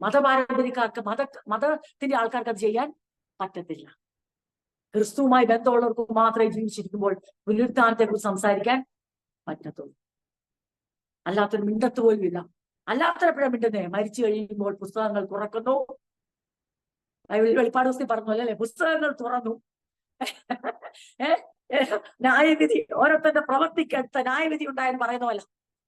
മതപാരമ്പര്യക്കാർക്ക് മത മതത്തിന്റെ ആൾക്കാർക്ക് അത് ചെയ്യാൻ പറ്റത്തില്ല. ക്രിസ്തുവുമായി ബന്ധമുള്ളവർക്ക് മാത്രമേ ജീവിച്ചിരിക്കുമ്പോൾ പുനരുത്ഥാനത്തെ കുറിച്ച് സംസാരിക്കാൻ പറ്റത്തുള്ളൂ. അല്ലാത്തൊരു മിണ്ടത്ത് പോലും ഇല്ല അല്ലാത്തപ്പോഴാണ് മിണ്ടുന്നേ മരിച്ചു കഴിയുമ്പോൾ പുസ്തകങ്ങൾ തുറക്കുന്നു. വെളിപ്പാട് ദിവസത്തിൽ പറഞ്ഞു അല്ലേ? പുസ്തകങ്ങൾ തുറന്നു. ന്യായവിധി. ഓരോരുത്തരുടെ പ്രവർത്തിക്കടുത്ത ന്യായവിധി ഉണ്ടായെന്ന് പറയുന്ന പോലെ.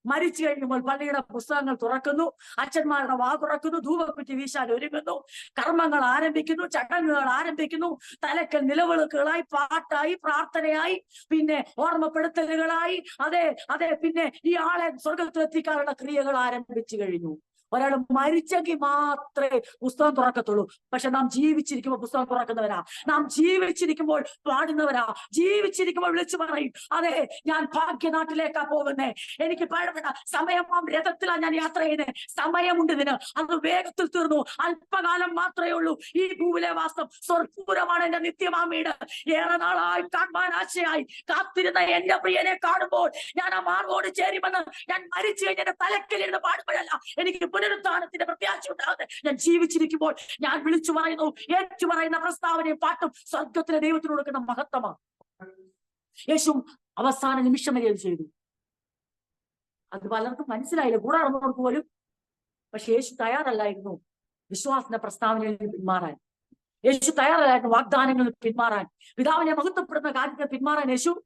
മരിച്ചു കഴിയുമ്പോൾ പള്ളിയുടെ പുസ്തകങ്ങൾ തുറക്കുന്നു അച്ഛന്മാരുടെ വാ തുറക്കുന്നു ധൂപക്കുറ്റി വീശാൻ ഒരുങ്ങുന്നു കർമ്മങ്ങൾ ആരംഭിക്കുന്നു ചടങ്ങുകൾ ആരംഭിക്കുന്നു തലക്കൽ നിലവിളക്കുകളായി പാട്ടായി പ്രാർത്ഥനയായി പിന്നെ ഓർമ്മപ്പെടുത്തലുകളായി അതെ അതെ പിന്നെ ഈ ആളെ സ്വർഗത്തിലെത്തിക്കാനുള്ള ക്രിയകൾ ആരംഭിച്ചു കഴിഞ്ഞു. ഒരാൾ മരിച്ചെങ്കിൽ മാത്രമേ പുസ്തകം തുറക്കത്തുള്ളൂ. പക്ഷെ നാം ജീവിച്ചിരിക്കുമ്പോൾ പുസ്തകം തുറക്കുന്നവരാ. നാം ജീവിച്ചിരിക്കുമ്പോൾ പാടുന്നവരാ. ജീവിച്ചിരിക്കുമ്പോൾ വിളിച്ചു പറയും അതെ ഞാൻ ഭാഗ്യനാട്ടിലേക്കാ പോകുന്നേ. എനിക്ക് പാടപ്പെട്ട സമയം രഥത്തിലാണ് ഞാൻ യാത്ര ചെയ്യുന്നത് സമയമുണ്ട് ഇതിന്. അത് വേഗത്തിൽ തീർന്നു. അല്പകാലം മാത്രമേ ഉള്ളൂ. ഈ ഭൂവിലെ വാസം സ്വർപ്പൂരമാണ് എന്റെ നിത്യമാം ഏറെ നാളായി കാണാൻ ആശയായി. കാത്തിരുന്ന എന്റെ പ്രിയനെ കാണുമ്പോൾ ഞാൻ ആ മാർഗോട് ചേരുമെന്ന് ഞാൻ മരിച്ചു കഴിഞ്ഞ തലക്കലിരുന്ന് പാടുമ്പോഴല്ല എനിക്ക് പുനരുദ്ധാനത്തിന്റെ പ്രത്യാശ ഉണ്ടാകുന്നത് ഞാൻ ജീവിച്ചിരിക്കുമ്പോൾ ഞാൻ വിളിച്ചു പറയുന്നു ഏറ്റു പറയുന്ന പ്രസ്താവനയും പാട്ടും സ്വർഗത്തിലെ ദൈവത്തിന് കൊടുക്കുന്ന മഹത്വമാണ്. യേശു അവസാന നിമിഷം വരെ അത് ചെയ്തു. അത് പലർക്കും മനസ്സിലായില്ല. കൂടെ നടന്നവർക്ക് പോലും. പക്ഷെ യേശു തയ്യാറല്ലായിരുന്നു വിശ്വാസത്തിന്റെ പ്രസ്താവനയിൽ നിന്ന് പിന്മാറാൻ. യേശു തയ്യാറല്ലായിരുന്നു വാഗ്ദാനങ്ങളിൽ പിന്മാറാൻ. പിതാവിനെ മഹത്വപ്പെടുന്ന കാര്യത്തിൽ പിന്മാറാൻ യേശു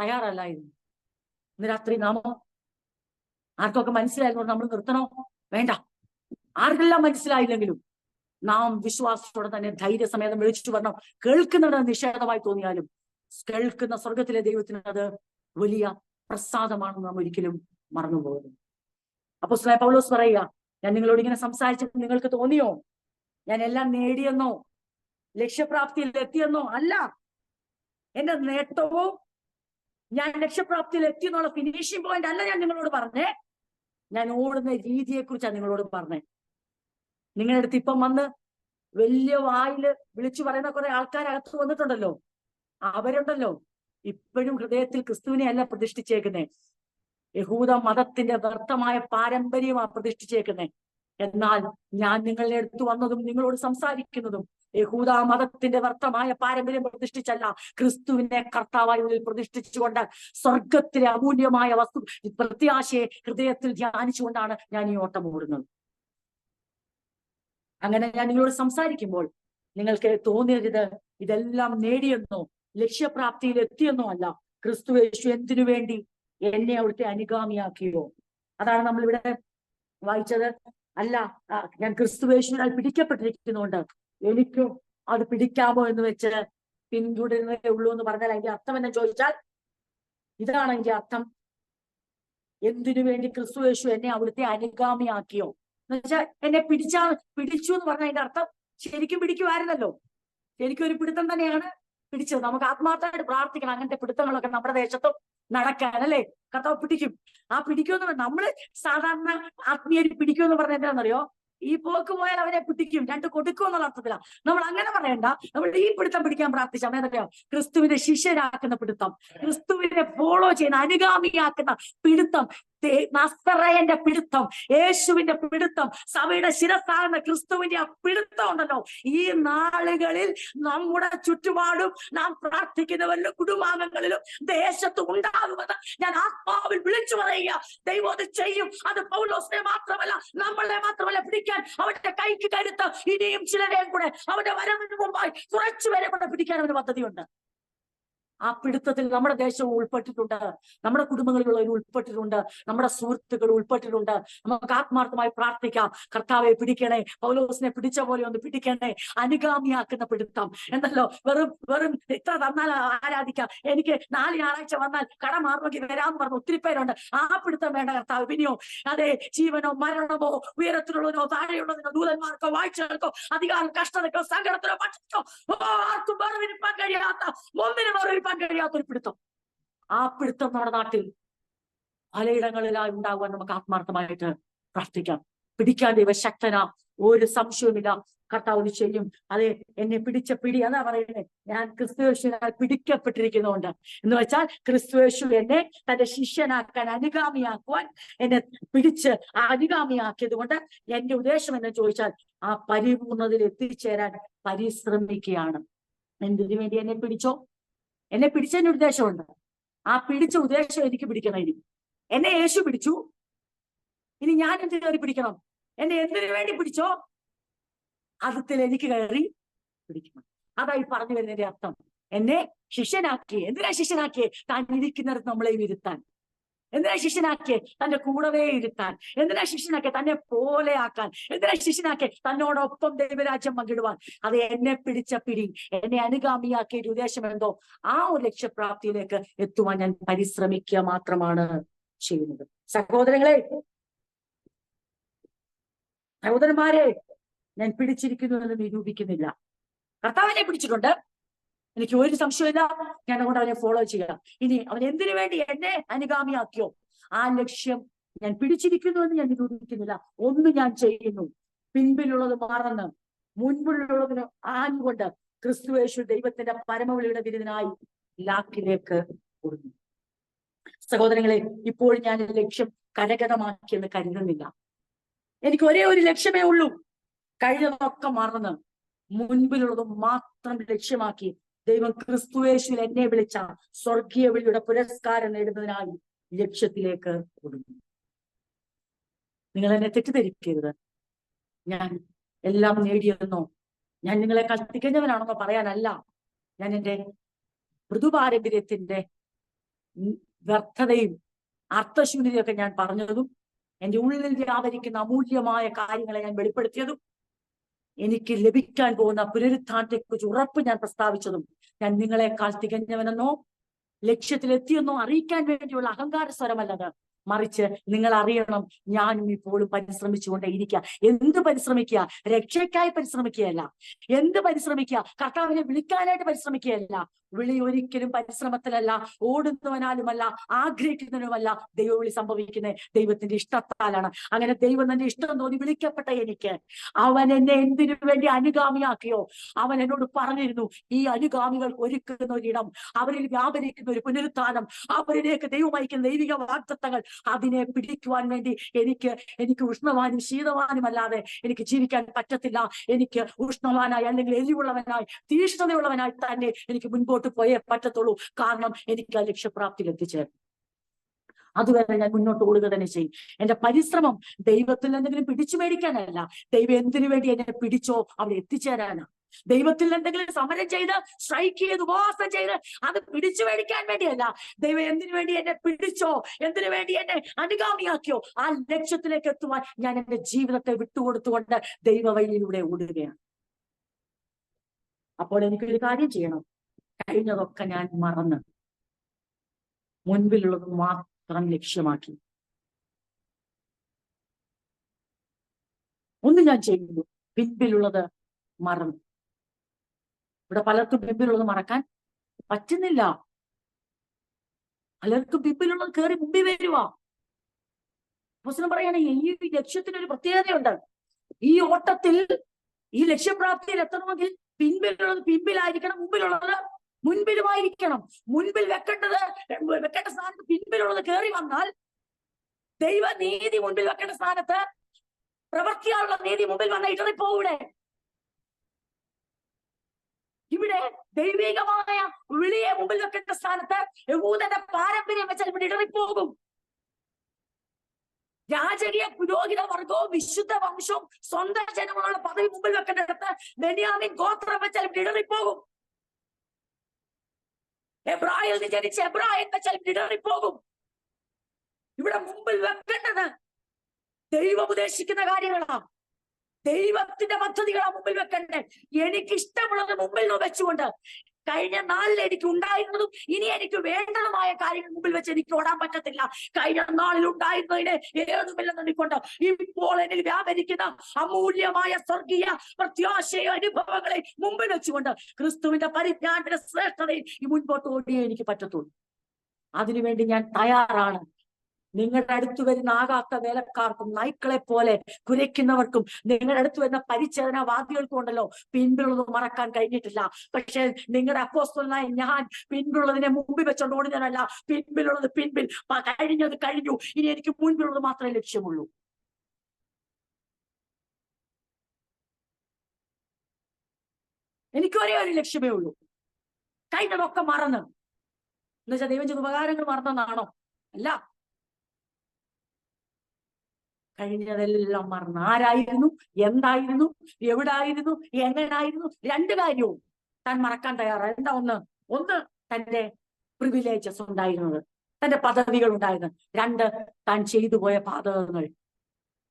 തയ്യാറല്ലായിരുന്നു. ഇന്ന് രാത്രി നാമോ ആർക്കൊക്കെ മനസ്സിലായിരുന്നു നമ്മൾ നിർത്തണോ? വേണ്ട. ആർക്കെല്ലാം മനസ്സിലായില്ലെങ്കിലും നാം വിശ്വാസത്തോടെ തന്നെ ധൈര്യസമേതം വിളിച്ചിട്ട് വരണം. കേൾക്കുന്നവരുടെ നിഷേധമായി തോന്നിയാലും കേൾക്കുന്ന സ്വർഗത്തിലെ ദൈവത്തിന് അത് വലിയ പ്രസാദമാണെന്ന് നാം ഒരിക്കലും മറന്നു പോകുന്നു അപ്പൊ സ്ലേ പൗലോസ് പറയുക ഞാൻ നിങ്ങളോട് ഇങ്ങനെ സംസാരിച്ചപ്പോൾ നിങ്ങൾക്ക് തോന്നിയോ? ഞാൻ എല്ലാം നേടിയെന്നോ? ലക്ഷ്യപ്രാപ്തിയിൽ എത്തിയെന്നോ? അല്ല. എന്റെ നേട്ടവും ഞാൻ ലക്ഷ്യപ്രാപ്തിയിൽ എത്തിയെന്നുള്ള ഫിനിഷിംഗ് പോയിന്റ് അല്ല ഞാൻ നിങ്ങളോട് പറഞ്ഞേ. ഞാൻ ഓടുന്ന രീതിയെ കുറിച്ചാണ് നിങ്ങളോട് പറഞ്ഞേ നിങ്ങളുടെ അടുത്ത് ഇപ്പം വന്ന് വലിയ വായിൽ വിളിച്ചു പറയുന്ന കുറെ ആൾക്കാർ അകത്ത് വന്നിട്ടുണ്ടല്ലോ. അവരുണ്ടല്ലോ. ഇപ്പോഴും ഹൃദയത്തിൽ ക്രിസ്തുവിനെ അല്ല പ്രതിഷ്ഠിച്ചേക്കുന്നേ. യഹൂദ മതത്തിന്റെ വ്യർത്ഥമായ പാരമ്പര്യമാണ് പ്രതിഷ്ഠിച്ചേക്കുന്നേ. എന്നാൽ ഞാൻ നിങ്ങളുടെ അടുത്ത് വന്നതും നിങ്ങളോട് സംസാരിക്കുന്നതും യഹൂദ മതത്തിന്റെ വ്യർത്ഥമായ പാരമ്പര്യം പ്രതിഷ്ഠിച്ചല്ല. ക്രിസ്തുവിനെ കർത്താവായി ഉള്ളിൽ പ്രതിഷ്ഠിച്ചുകൊണ്ട് സ്വർഗത്തിലെ അമൂല്യമായ വസ്തു പ്രത്യാശയെ ഹൃദയത്തിൽ ധ്യാനിച്ചുകൊണ്ടാണ് ഞാൻ ഈ ഓട്ടം ഓടുന്നത്. അങ്ങനെ ഞാൻ നിങ്ങളോട് സംസാരിക്കുമ്പോൾ നിങ്ങൾക്ക് തോന്നിയത് ഇതെല്ലാം നേടിയെന്നോ ലക്ഷ്യപ്രാപ്തിയിൽ എത്തിയെന്നോ അല്ല. ക്രിസ്തു യേശു എന്തിനു വേണ്ടി എന്നെ അവിടുത്തെ അനുഗാമിയാക്കിയോ? അതാണ് നമ്മളിവിടെ വായിച്ചത്. അല്ല ഞാൻ ക്രിസ്തു യേശുവിനാൽ പിടിക്കപ്പെട്ടിരിക്കുന്നുണ്ട് എനിക്കും അത് പിടിക്കാമോ എന്ന് വെച്ച് പിന്തുടരുന്നേ ഉള്ളൂ എന്ന് പറഞ്ഞാൽ അതിന്റെ അർത്ഥം എന്നെ ചോദിച്ചാൽ ഇതാണ് അതിന്റെ അർത്ഥം. എന്തിനു വേണ്ടി ക്രിസ്തു യേശു എന്നെ അവിടുത്തെ അനുഗാമിയാക്കിയോ? എന്ന് വെച്ചാൽ എന്നെ പിടിച്ചാ പിടിച്ചു എന്ന് പറഞ്ഞ അതിന്റെ അർത്ഥം ശരിക്കും പിടിക്കുമായിരുന്നല്ലോ. ശരിക്കും ഒരു പിടുത്തം തന്നെയാണ് പിടിച്ചത്. നമുക്ക് ആത്മാർത്ഥമായിട്ട് പ്രാർത്ഥിക്കണം. അങ്ങനത്തെ പിടുത്തങ്ങളൊക്കെ നമ്മുടെ ദേശത്തും നടക്കാൻ അല്ലെ? കർത്താവ് പിടിക്കും. ആ പിടിക്കുമെന്ന് നമ്മൾ സാധാരണ ആത്മീയര് പിടിക്കുമെന്ന് പറഞ്ഞ എന്താണെന്നറിയോ? ഈ പോക്ക് പോയാൽ അവനെ പിടിക്കും രണ്ട് കൊടുക്കും എന്നുള്ള അർത്ഥത്തിലാണ് നമ്മൾ അങ്ങനെ പറയണ്ട. നമ്മൾ ഈ പിടുത്തം പിടിക്കാൻ പ്രാർത്ഥിച്ച. അമ്മേതറിയോ ക്രിസ്തുവിനെ ശിഷ്യരാക്കുന്ന പിടുത്തം. ക്രിസ്തുവിനെ ഫോളോ ചെയ്യുന്ന അനുഗാമിയാക്കുന്ന പിടുത്തം. നസ്തറയന്റെ പിടുത്തം യേശുവിന്റെ പിടുത്തം സഭയുടെ ശിരസാകുന്ന ക്രിസ്തുവിന്റെ ആ പിടുത്തം ഉണ്ടല്ലോ. ഈ നാളുകളിൽ നമ്മുടെ ചുറ്റുപാടും നാം പ്രാർത്ഥിക്കുന്നവരിലും കുടുംബാംഗങ്ങളിലും ദേശത്തും ഉണ്ടാകുമെന്ന് ഞാൻ ആത്മാവിൽ വിളിച്ചു പറയുക. ദൈവം അത് ചെയ്യും. അത് പൗലോസിനെ മാത്രമല്ല നമ്മളെ മാത്രമല്ല പിടിക്കാൻ അവന്റെ കൈക്ക് കരുത്ത്. ഇനിയും ചിലരെയും കൂടെ അവന്റെ വരവിന് മുമ്പായി കുറച്ചുപേരെ കൂടെ പിടിക്കാൻ അവന് പദ്ധതിയുണ്ട്. ആ പിടുത്തത്തിൽ നമ്മുടെ ദേശവും ഉൾപ്പെട്ടിട്ടുണ്ട്. നമ്മുടെ കുടുംബങ്ങളിലുള്ളവർ ഉൾപ്പെട്ടിട്ടുണ്ട്. നമ്മുടെ സുഹൃത്തുക്കൾ ഉൾപ്പെട്ടിട്ടുണ്ട്. നമുക്ക് ആത്മാർത്ഥമായി പ്രാർത്ഥിക്കാം. കർത്താവെ പിടിക്കണേ. പൗലോസിനെ പിടിച്ച പോലെ ഒന്ന് പിടിക്കണേ. അനുഗാമിയാക്കുന്ന പിടുത്തം. എന്നല്ലോ വെറും വെറും ഇത്ര തന്നാൽ ആരാധിക്കാം. എനിക്ക് നാല് ഞായറാഴ്ച വന്നാൽ കട മാറുമെങ്കിൽ വരാമെന്ന് പറഞ്ഞ ഒത്തിരി പേരുണ്ട്. ആ പിടുത്തം വേണ്ട കർത്താവ്. പിന്നെയോ അതെ ജീവനോ മരണമോ ഉയരത്തിലുള്ളതിനോ താഴെയുള്ളതിനോ ദൂതന്മാർക്കോ വാഴ്ചകൾക്കോ അധികാരം കഷ്ടതക്കോ സങ്കടത്തിനോ പക്ഷോ ആർക്കും വേർതിരിപ്പാൻ കഴിയാത്ത ഒന്നിനും കഴിയാത്ത ഒരു പിടുത്തം. ആ പിടുത്തം നമ്മുടെ നാട്ടിൽ പലയിടങ്ങളിലായി ഉണ്ടാകുവാൻ നമുക്ക് ആത്മാർത്ഥമായിട്ട് പ്രാർത്ഥിക്കാം. പിടിക്കാൻ ദൈവശക്തന ഒരു സംശയവുമില്ല. കർത്താവ് ചെയ്യും. അതെ എന്നെ പിടിച്ച പിടി. അതാ പറയുന്നത് ഞാൻ ക്രിസ്തുവേശുവിനാൽ പിടിക്കപ്പെട്ടിരിക്കുന്നതുകൊണ്ട്. എന്ന് വെച്ചാൽ ക്രിസ്തുവേശു എന്നെ തന്റെ ശിഷ്യനാക്കാൻ അനുഗാമിയാക്കുവാൻ എന്നെ പിടിച്ച് അനുഗാമിയാക്കിയത് കൊണ്ട് എന്റെ ഉദ്ദേശം എന്ന് ചോദിച്ചാൽ ആ പരിപൂർണതയിൽ എത്തിച്ചേരാൻ പരിശ്രമിക്കുകയാണ്. എന്തിനു വേണ്ടി എന്നെ പിടിച്ചോ? എന്നെ പിടിച്ചതിന് ഉദ്ദേശമുണ്ട്. ആ പിടിച്ച ഉദ്ദേശം എനിക്ക് പിടിക്കണം ഇനി. എന്നെ യേശു പിടിച്ചു. ഇനി ഞാൻ എന്ത് കയറി പിടിക്കണം? എന്നെ എന്തിനു വേണ്ടി പിടിച്ചോ? അതിൽ എനിക്ക് കയറി പിടിക്കണം. അതായി പറഞ്ഞു വരുന്നതിന്റെ അർത്ഥം. എന്നെ ശിഷ്യനാക്കി എന്തിനാ ശിഷ്യനാക്കിയേ? താൻ ഇരിക്കുന്നിടത്ത് നമ്മളെ ഇരുത്താൻ. എന്തിനാ ശിഷ്യനാക്കിയെ? തന്റെ കൂടവേ ഇരുത്താൻ. എന്തിനാ ശിഷ്യനാക്കിയ? തന്നെ പോലെ ആക്കാൻ. എന്തിനാ ശിഷ്യനാക്കിയ? തന്നോടൊപ്പം ദൈവരാജ്യം പങ്കിടുവാൻ. അത് എന്നെ പിടിച്ച പിടി എന്നെ അനുഗാമിയാക്കിയ ഒരു ഉദ്ദേശം എന്തോ ആ ഒരു ലക്ഷ്യപ്രാപ്തിയിലേക്ക് എത്തുവാൻ ഞാൻ പരിശ്രമിക്കുക മാത്രമാണ് ചെയ്യുന്നത്. സഹോദരങ്ങളെ സഹോദരന്മാരെ ഞാൻ പിടിച്ചിരിക്കുന്നു എന്ന് നിരൂപിക്കുന്നില്ല. കർത്താവിനെ പിടിച്ചിട്ടുണ്ട്. എനിക്ക് ഒരു സംശയമില്ല ഞാൻ അതുകൊണ്ട് അവനെ ഫോളോ ചെയ്യുക. ഇനി അവൻ എന്തിനു വേണ്ടി എന്നെ അനുഗാമിയാക്കിയോ? ആ ലക്ഷ്യം ഞാൻ പിടിച്ചിരിക്കുന്നു എന്ന് ഞാൻ നിരൂപിക്കുന്നില്ല. ഒന്ന് ഞാൻ ചെയ്യുന്നു. പിൻപിലുള്ളത് മറന്ന് മുൻപിലുള്ളതിന് ആഞ്ഞുകൊണ്ട് ക്രിസ്തുവേശു ദൈവത്തിന്റെ പരമവിളിയുടെ വിരുദ്ധനായി ലാക്കിലേക്ക് ഓടുന്നു. സഹോദരങ്ങളെ ഇപ്പോൾ ഞാൻ ലക്ഷ്യം കരകതമാക്കിയെന്ന് കരുതുന്നില്ല. എനിക്ക് ഒരേ ഒരു ലക്ഷ്യമേ ഉള്ളൂ. കഴിഞ്ഞതൊക്കെ മറന്ന് മുൻപിലുള്ളത് മാത്രം ലക്ഷ്യമാക്കി ദൈവം ക്രിസ്തുവേശുവിൽ എന്നെ വിളിച്ച സ്വർഗീയ വിളിയുടെ പുരസ്കാരം നേടുന്നതിനായി ലക്ഷ്യത്തിലേക്ക് ഓടുന്നു നിങ്ങൾ എന്നെ തെറ്റിദ്ധരിക്കരുത്. ഞാൻ എല്ലാം നേടിയെന്നോ ഞാൻ നിങ്ങളെ കത്തിക്കഞ്ഞവനാണെന്നോ പറയാനല്ല. ഞാൻ എന്റെ മൃദുപാരമ്പര്യത്തിന്റെ വ്യർത്ഥതയും അർത്ഥശൂന്യതയൊക്കെ ഞാൻ പറഞ്ഞതും എന്റെ ഉള്ളിൽ വ്യാപരിക്കുന്ന അമൂല്യമായ കാര്യങ്ങളെ ഞാൻ വെളിപ്പെടുത്തിയതും എനിക്ക് ലഭിക്കാൻ പോകുന്ന പുനരുത്ഥാനത്തെ കുറിച്ച് ഉറപ്പ് ഞാൻ പ്രസ്താവിച്ചതും ഞാൻ നിങ്ങളെക്കാൾ തികഞ്ഞവനെന്നോ ലക്ഷ്യത്തിലെത്തിയെന്നോ അറിയിക്കാൻ വേണ്ടിയുള്ള അഹങ്കാര സ്വരമല്ലത്. മറിച്ച് നിങ്ങൾ അറിയണം ഞാനും ഇപ്പോഴും പരിശ്രമിച്ചുകൊണ്ടേ ഇരിക്കുക എന്ത് പരിശ്രമിക്കുക രക്ഷയ്ക്കായി പരിശ്രമിക്കുകയല്ല. എന്ത് പരിശ്രമിക്കുക കർത്താവിനെ വിളിക്കാനായിട്ട് പരിശ്രമിക്കുകയല്ല. വിളി ഒരിക്കലും പരിശ്രമത്തിലല്ല ഓടുന്നവനാലുമല്ല ആഗ്രഹിക്കുന്നതിനുമല്ല ദൈവവിളി സംഭവിക്കുന്നത് ദൈവത്തിന്റെ ഇഷ്ടത്താലാണ്. അങ്ങനെ ദൈവം തന്നെ ഇഷ്ടം തോന്നി വിളിക്കപ്പെട്ട എനിക്ക്. അവൻ എന്നെ എന്തിനു വേണ്ടി അനുഗാമിയാക്കിയോ? അവൻ എന്നോട് പറഞ്ഞിരുന്നു ഈ അനുഗാമികൾ ഒരുക്കുന്ന ഒരിടം അവരിൽ വ്യാപരിക്കുന്ന ഒരു പുനരുത്ഥാനം അവരിലേക്ക് ദൈവമായിക്കുന്ന ദൈവിക വാഗ്ദത്തങ്ങൾ അതിനെ പിടിക്കുവാൻ വേണ്ടി എനിക്ക് എനിക്ക് ഉഷ്ണവാനും ശീതവാനും അല്ലാതെ എനിക്ക് ജീവിക്കാൻ പറ്റത്തില്ല. എനിക്ക് ഉഷ്ണവാനായി അല്ലെങ്കിൽ എരിവുള്ളവനായി തീഷ്ണതയുള്ളവനായി തന്നെ എനിക്ക് മുൻപോട്ട് പോയേ പറ്റത്തുള്ളൂ. കാരണം എനിക്ക് ആ ലക്ഷ്യപ്രാപ്തിയിൽ എത്തിച്ചേരും അതുവരെ ഞാൻ മുന്നോട്ട് ഓടുക തന്നെ ചെയ്യും. എന്റെ പരിശ്രമം ദൈവത്തിൽ എന്തെങ്കിലും പിടിച്ചു മേടിക്കാനല്ല. ദൈവം എന്തിനു വേണ്ടി എന്നെ പിടിച്ചോ അവിടെ എത്തിച്ചേരാനാ. ദൈവത്തിൽ എന്തെങ്കിലും സമരം ചെയ്ത് സ്ട്രൈക്ക് ചെയ്ത് ഉപവാസം ചെയ്ത് അത് പിടിച്ചു മേടിക്കാൻ വേണ്ടിയല്ല. ദൈവം എന്തിനു വേണ്ടി എന്നെ പിടിച്ചോ? എന്തിനു വേണ്ടി എന്നെ അനുഗാമിയാക്കിയോ? ആ ലക്ഷ്യത്തിലേക്ക് എത്തുവാൻ ഞാൻ എന്റെ ജീവിതത്തെ വിട്ടുകൊടുത്തുകൊണ്ട് ദൈവവഴിയിലൂടെ ഓടുകയാണ്. അപ്പോൾ എനിക്കൊരു കാര്യം ചെയ്യണം. കഴിഞ്ഞതൊക്കെ ഞാൻ മറന്ന് മുൻപിലുള്ളത് മാത്രം ലക്ഷ്യമാക്കി. ഒന്ന് ഞാൻ ചെയ്യുന്നു പിൻപിലുള്ളത് മറന്നു. ഇവിടെ പലർക്കും പിൻപിലുള്ളത് മറക്കാൻ പറ്റുന്നില്ല. പലർക്കും പിൻപിലുള്ളത് കയറി മുമ്പിൽ വരുക പ്രശ്നം പറയുകയാണെങ്കിൽ ഈ ലക്ഷ്യത്തിന് ഒരു പ്രത്യേകതയുണ്ട്. ഈ ഓട്ടത്തിൽ ഈ ലക്ഷ്യപ്രാപ്തിയിൽ എത്തണമെങ്കിൽ പിൻപിലുള്ളത് പിൻപിലായിരിക്കണം മുമ്പിലുള്ളത് മുൻപിലുമായിരിക്കണം. മുൻപിൽ വെക്കേണ്ടത് വെക്കേണ്ട സ്ഥാനത്ത് പിൻപിലുള്ളത് കയറി വന്നാൽ ദൈവ നീതി മുൻപിൽ വെക്കേണ്ട സ്ഥാനത്ത് പ്രവർത്തിയാനുള്ള നീതി മുമ്പിൽ വന്ന ഇടറിപ്പോവിടെ? ഇവിടെ ദൈവികമായ വിളിയെ മുമ്പിൽ വെക്കേണ്ട സ്ഥാനത്ത് യഹൂദന്റെ പാരമ്പര്യം വെച്ചാൽ ഇവിടെ ഇടറിപ്പോകും. രാജകീയ പുരോഹിത വർഗവും വിശുദ്ധ വംശവും സ്വന്തം ജനങ്ങളുള്ള പദവി മുമ്പിൽ വെക്കേണ്ടടുത്ത് ബെനിയാമിൻ ഗോത്രം വെച്ചാൽ ഇവിടെ ഇടറിപ്പോകും. എബ്രാഹിൽ നിന്ന് ജനിച്ച വെച്ചാൽ ഇവിടെ ഇവിടെ മുമ്പിൽ വെക്കേണ്ടത് ദൈവം ഉദ്ദേശിക്കുന്ന കാര്യങ്ങളാ. ദൈവത്തിന്റെ പദ്ധതികളാ മുമ്പിൽ വെക്കണ്ടേ എനിക്ക് ഇഷ്ടമുള്ളത് മുമ്പിൽ വെച്ചുകൊണ്ട് കഴിഞ്ഞ നാളിൽ എനിക്ക് ഉണ്ടായിരുന്നതും ഇനി എനിക്ക് വേണ്ടതുമായ കാര്യങ്ങൾ മുമ്പിൽ വെച്ച് എനിക്ക് ഓടാൻ പറ്റത്തില്ല. കഴിഞ്ഞ നാളിൽ ഉണ്ടായിരുന്നതിനെ ഏതുമില്ലെന്നുകൊണ്ട് ഇപ്പോൾ എന്നിൽ വ്യാപരിക്കുന്ന അമൂല്യമായ സ്വർഗീയ പ്രത്യാശയ അനുഭവങ്ങളെ മുമ്പിൽ വെച്ചുകൊണ്ട് ക്രിസ്തുവിന്റെ പരിജ്ഞാനത്തിന്റെ ശ്രേഷ്ഠതയിൽ ഈ മുൻപോട്ട് ഓടിയേ എനിക്ക് പറ്റത്തുള്ളൂ. അതിനുവേണ്ടി ഞാൻ തയ്യാറാണ്. നിങ്ങളുടെ അടുത്ത് വരുന്ന ആകാത്ത വേലക്കാർക്കും നായ്ക്കളെ പോലെ കുരയ്ക്കുന്നവർക്കും നിങ്ങളുടെ അടുത്ത് വരുന്ന പരിചരണവാദികൾക്കും ഉണ്ടല്ലോ പിൻപിലുള്ളത് മറക്കാൻ കഴിഞ്ഞിട്ടില്ല. പക്ഷെ നിങ്ങളുടെ അപ്പോസ്തലനായ ഞാൻ പിൻപിലുള്ളതിനെ മുമ്പിൽ വെച്ചോണ്ട് ഓടുന്നതിനല്ല പിൻപിലുള്ളത് പിൻപിൽ. കഴിഞ്ഞത് കഴിഞ്ഞു. ഇനി എനിക്ക് മുൻപിലുള്ളത് മാത്രമേ ലക്ഷ്യമുള്ളൂ. എനിക്ക് ഒരേ ഒരു ലക്ഷ്യമേ ഉള്ളൂ. കഴിഞ്ഞതൊക്കെ മറന്ന്. എന്നുവെച്ചാൽ ദൈവം ചെയ്ത ഉപകാരങ്ങൾ മറന്നെന്നാണോ അല്ല. കഴിഞ്ഞതെല്ലാം മറന്ന്. ആരായിരുന്നു? എന്തായിരുന്നു? എവിടായിരുന്നു? എങ്ങനായിരുന്നു? രണ്ട് കാര്യവും താൻ മറക്കാൻ തയ്യാറായി എന്താ ഒന്ന്? ഒന്ന് തന്റെ പ്രിവിലേജസ് ഉണ്ടായിരുന്നത്. തന്റെ പദവികൾ ഉണ്ടായിരുന്നത്. രണ്ട് താൻ ചെയ്തു പോയ പാതകങ്ങൾ.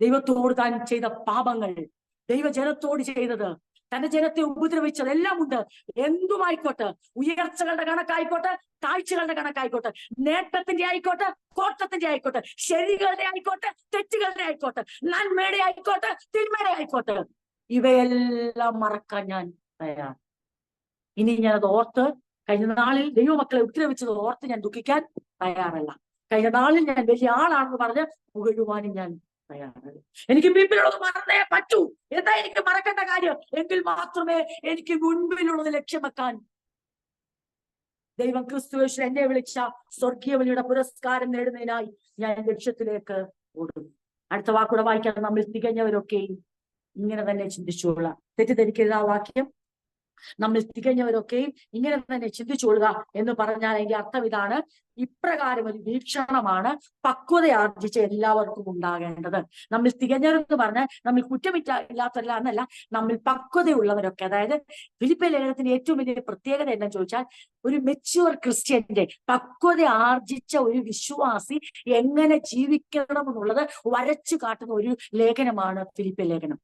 ദൈവത്തോട് താൻ ചെയ്ത പാപങ്ങൾ. ദൈവജനത്തോട് ചെയ്തത് തന്റെ ജനത്തെ ഉപദ്രവിച്ചത് എല്ലാം ഉണ്ട്. എന്തുമായിക്കോട്ടെ? ഉയർച്ചകളുടെ കണക്കായിക്കോട്ടെ താഴ്ചകളുടെ കണക്കായിക്കോട്ടെ നേട്ടത്തിന്റെ ആയിക്കോട്ടെ കോട്ടത്തിന്റെ ആയിക്കോട്ടെ ശരികളുടെ ആയിക്കോട്ടെ തെറ്റുകളുടെ ആയിക്കോട്ടെ നന്മയുടെ ആയിക്കോട്ടെ തിന്മയുടെ ആയിക്കോട്ടെ. ഇവയെല്ലാം മറക്കാൻ ഞാൻ തയ്യാർ ഇനി ഞാനത് ഓർത്ത് കഴിഞ്ഞ നാളിൽ ദൈവമക്കളെ ഉപദ്രവിച്ചത് ഓർത്ത് ഞാൻ ദുഃഖിക്കാൻ തയ്യാറല്ല. കഴിഞ്ഞ നാളിൽ ഞാൻ വലിയ ആളാണെന്ന് പറഞ്ഞ് പുകഴുവാനും ഞാൻ തയ്യാറല്ല എനിക്ക് പിമ്പിലുള്ളത് മറന്നേ പറ്റൂ. എന്താ എനിക്ക് മറക്കേണ്ട കാര്യം? എങ്കിൽ മാത്രമേ എനിക്ക് മുൻപിലുള്ളത് ലക്ഷ്യം വെക്കാൻ ദൈവം ക്രിസ്തുവേശു എന്നെ വിളിച്ച സ്വർഗീയ വലിയുടെ പുരസ്കാരം നേടുന്നതിനായി ഞാൻ ലക്ഷ്യത്തിലേക്ക് ഓടും. അടുത്ത വാക്കൂടെ വായിക്കാൻ നമ്മൾ തികഞ്ഞവരൊക്കെയും ഇങ്ങനെ തന്നെ ചിന്തിച്ചുകൊള്ളാം. തെറ്റിദ്ധരിക്കരുത് ആ വാക്യം. നമ്മൾ തികഞ്ഞവരൊക്കെയും ഇങ്ങനെ തന്നെ ചിന്തിച്ചുകൊള്ളുക എന്ന് പറഞ്ഞാൽ അതിന്റെ അർത്ഥം ഇതാണ്. ഇപ്രകാരം ഒരു വീക്ഷണമാണ് പക്വത ആർജിച്ച എല്ലാവർക്കും ഉണ്ടാകേണ്ടത്. നമ്മൾ തികഞ്ഞവരെന്ന് പറഞ്ഞാൽ നമ്മൾ കുറ്റമിറ്റ ഇല്ലാത്തവരില്ല എന്നല്ല നമ്മൾ പക്വതയുള്ളവരൊക്കെ. അതായത് ഫിലിപ്പ ലേഖനത്തിന്റെ ഏറ്റവും വലിയ പ്രത്യേകത എന്താണെന്ന് ചോദിച്ചാൽ ഒരു മെച്യൂർ ക്രിസ്ത്യന്റെ പക്വത ആർജിച്ച ഒരു വിശ്വാസി എങ്ങനെ ജീവിക്കണം എന്നുള്ളത് വരച്ചു കാട്ടുന്ന ഒരു ലേഖനമാണ് ഫിലിപ്പ ലേഖനം.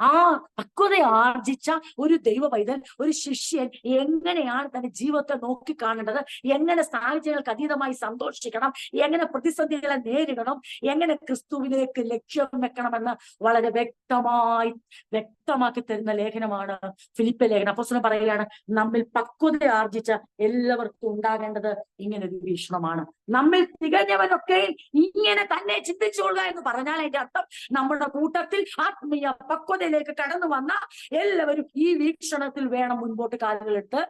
ആ പക്വത ആർജിച്ച ഒരു ദൈവ പൈതൽ ഒരു ശിഷ്യൻ എങ്ങനെയാണ് തന്റെ ജീവിതത്തെ നോക്കിക്കാണേണ്ടത്? എങ്ങനെ സാഹചര്യങ്ങൾക്ക് അതീതമായി സന്തോഷിക്കണം? എങ്ങനെ പ്രതിസന്ധികളെ നേരിടണം? എങ്ങനെ ക്രിസ്തുവിലേക്ക് ലക്ഷ്യം വെക്കണമെന്ന് വളരെ വ്യക്തമായി വ്യക്തമാക്കി തരുന്ന ലേഖനമാണ് ഫിലിപ്പ ലേഖനം. അപ്പൊ പറയുകയാണ് നമ്മിൽ പക്വത ആർജിച്ച എല്ലാവർക്കും ഉണ്ടാകേണ്ടത് ഇങ്ങനെ ഒരു വീക്ഷണമാണ്. നമ്മിൽ തികഞ്ഞവനൊക്കെ ഇങ്ങനെ തന്നെ ചിന്തിച്ചുകൊള്ളുക എന്ന് പറഞ്ഞാൽ അതിന്റെ അർത്ഥം നമ്മുടെ കൂട്ടത്തിൽ ആത്മീയ പക്വതയിലേക്ക് കടന്നു വന്ന എല്ലാവരും ഈ വീക്ഷണത്തിൽ വേണം മുൻപോട്ട് കാലുകളിട്ട്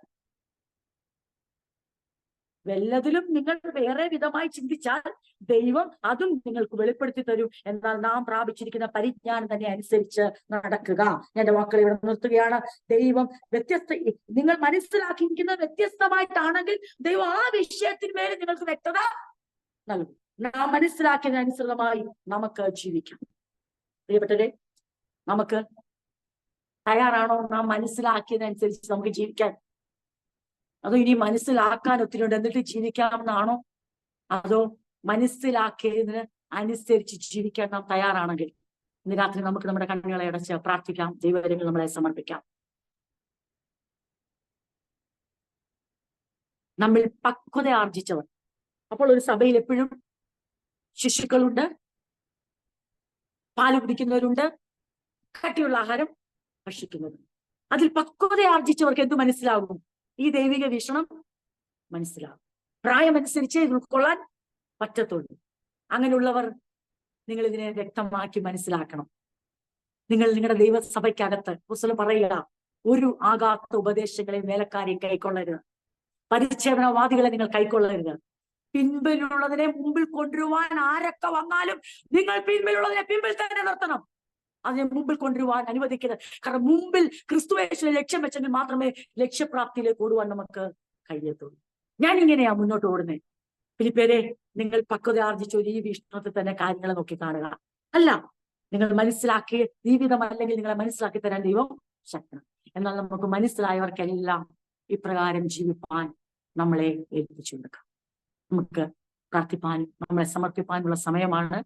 വല്ലതിലും നിങ്ങൾ വേറെ വിധമായി ചിന്തിച്ചാൽ ദൈവം അതും നിങ്ങൾക്ക് വെളിപ്പെടുത്തി തരും. എന്നാൽ നാം പ്രാപിച്ചിരിക്കുന്ന പരിജ്ഞാനം തന്നെ അനുസരിച്ച് നടക്കുക. എന്റെ വാക്കുകൾ ഇവിടെ നിർത്തുകയാണ്. ദൈവം വ്യത്യസ്ത നിങ്ങൾ മനസ്സിലാക്കിയിരിക്കുന്നത് വ്യത്യസ്തമായിട്ടാണെങ്കിൽ ദൈവം ആ വിഷയത്തിന് മേലെ നിങ്ങൾക്ക് വ്യക്തത നൽകും. നാം മനസ്സിലാക്കിയതിനനുസൃതമായി നമുക്ക് ജീവിക്കാം. പ്രിയപ്പെട്ടവരെ നമുക്ക് തയ്യാറാണോ? നാം മനസ്സിലാക്കിയതനുസരിച്ച് നമുക്ക് ജീവിക്കാൻ അതോ ഇനി മനസ്സിലാക്കാൻ ഒത്തിരി ഉണ്ട്. എന്നിട്ട് ജീവിക്കാമെന്നാണോ? അതോ മനസ്സിലാക്കിയതിന് അനുസരിച്ച് ജീവിക്കാൻ നാം തയ്യാറാണെങ്കിൽ ഇന്ന് രാത്രി നമുക്ക് നമ്മുടെ കണ്ണുകളെ അടച്ച് പ്രാർത്ഥിക്കാം. ദൈവകരങ്ങൾ നമ്മളെ സമർപ്പിക്കാം. നമ്മൾ പക്വത ആർജിച്ചവർ. അപ്പോൾ ഒരു സഭയിൽ എപ്പോഴും ശിശുക്കളുണ്ട് പാൽ കുടിക്കുന്നവരുണ്ട് കട്ടിയുള്ള ആഹാരം ഭക്ഷിക്കുന്നവരുണ്ട്. അതിൽ പക്വത ആർജിച്ചവർക്ക് എന്ത് മനസ്സിലാകും? ഈ ദൈവിക വീക്ഷണം മനസ്സിലാവും. പ്രായമനുസരിച്ച് ഉൾക്കൊള്ളാൻ പറ്റത്തുള്ളൂ. അങ്ങനെയുള്ളവർ നിങ്ങൾ ഇതിനെ വ്യക്തമാക്കി മനസ്സിലാക്കണം. നിങ്ങൾ നിങ്ങളുടെ ദൈവസഭയ്ക്കകത്ത് പുസ്തകം പറയുക ഒരു ആകാത്ത ഉപദേശങ്ങളെ മേലക്കാരെ കൈക്കൊള്ളരുത്. പരിച്ഛേദനവാദികളെ നിങ്ങൾ കൈക്കൊള്ളരുത്. പിൻപിലുള്ളതിനെ മുമ്പിൽ കൊണ്ടുവരുവാൻ ആരൊക്കെ വന്നാലും നിങ്ങൾ പിൻപിലുള്ളതിനെ പിൻപിൽ തന്നെ നിർത്തണം. അതിനെ മുമ്പിൽ കൊണ്ടുവരുവാൻ അനുവദിക്കരുത്. കാരണം മുമ്പിൽ ക്രിസ്തുവേശ്വര ലക്ഷ്യം വെച്ചെങ്കിൽ മാത്രമേ ലക്ഷ്യപ്രാപ്തിയിലേക്ക് ഓടുവാൻ നമുക്ക് കഴിയത്തുള്ളൂ. ഞാൻ ഇങ്ങനെയാ മുന്നോട്ട് ഓടുന്നത് പിലിപ്പേരെ നിങ്ങൾ പക്വത ആർജിച്ച ഒരു ഈ വീക്ഷണത്തിൽ തന്നെ കാര്യങ്ങളെ നോക്കി കാണുക. അല്ല നിങ്ങൾ മനസ്സിലാക്കി ജീവിതം അല്ലെങ്കിൽ നിങ്ങളെ മനസ്സിലാക്കി തരാൻ ദൈവം ശക്തം എന്നാൽ നമുക്ക് മനസ്സിലായവർക്കെല്ലാം ഇപ്രകാരം ജീവിപ്പാൻ നമ്മളെ ഏൽപ്പിച്ചു കൊടുക്കാം നമുക്ക് പ്രാർത്ഥിപ്പാനും നമ്മളെ സമർപ്പിപ്പാനുള്ള സമയമാണ്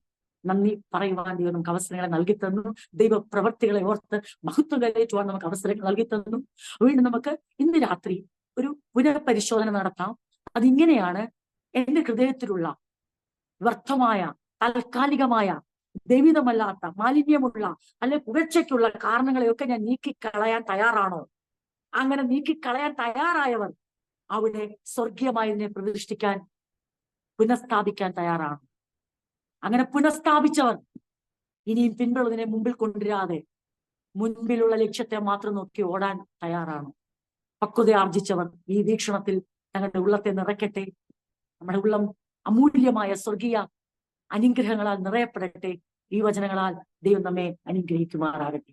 നന്ദി പറയുവാൻ ദൈവം നമുക്ക് അവസരങ്ങളെ നൽകി തന്നു. ദൈവ പ്രവർത്തികളെ ഓർത്ത് മഹത്വം കരയേറ്റുവാൻ നമുക്ക് അവസരങ്ങൾ നൽകി തന്നു. വീണ്ടും നമുക്ക് ഇന്ന് രാത്രി ഒരു പുനഃപരിശോധന നടത്താം. അതിങ്ങനെയാണ് എന്റെ ഹൃദയത്തിലുള്ള വ്യർത്ഥമായ താൽക്കാലികമായ ദൈവിതമല്ലാത്ത മാലിന്യമുള്ള അല്ലെ പുകഴ്ചയ്ക്കുള്ള കാരണങ്ങളെയൊക്കെ ഞാൻ നീക്കിക്കളയാൻ തയ്യാറാണോ? അങ്ങനെ നീക്കിക്കളയാൻ തയ്യാറായവർ അവിടെ സ്വർഗീയമായതിനെ പ്രതിഷ്ഠിക്കാൻ പുനഃസ്ഥാപിക്കാൻ തയ്യാറാണ്. അങ്ങനെ പുനഃസ്ഥാപിച്ചവർ ഇനിയും പിൻപുള്ളതിനെ മുമ്പിൽ കൊണ്ടുവരാതെ മുൻപിലുള്ള ലക്ഷ്യത്തെ മാത്രം നോക്കി ഓടാൻ തയ്യാറാണ്. പക്വത ആർജിച്ചവർ ഈ വീക്ഷണത്തിൽ തങ്ങളുടെ ഉള്ളത്തെ നിറയ്ക്കട്ടെ. നമ്മുടെ ഉള്ളം അമൂല്യമായ സ്വർഗീയ അനുഗ്രഹങ്ങളാൽ നിറയപ്പെടട്ടെ. ഈ വചനങ്ങളാൽ ദൈവം നമ്മെ അനുഗ്രഹിക്കുമാറാകട്ടെ.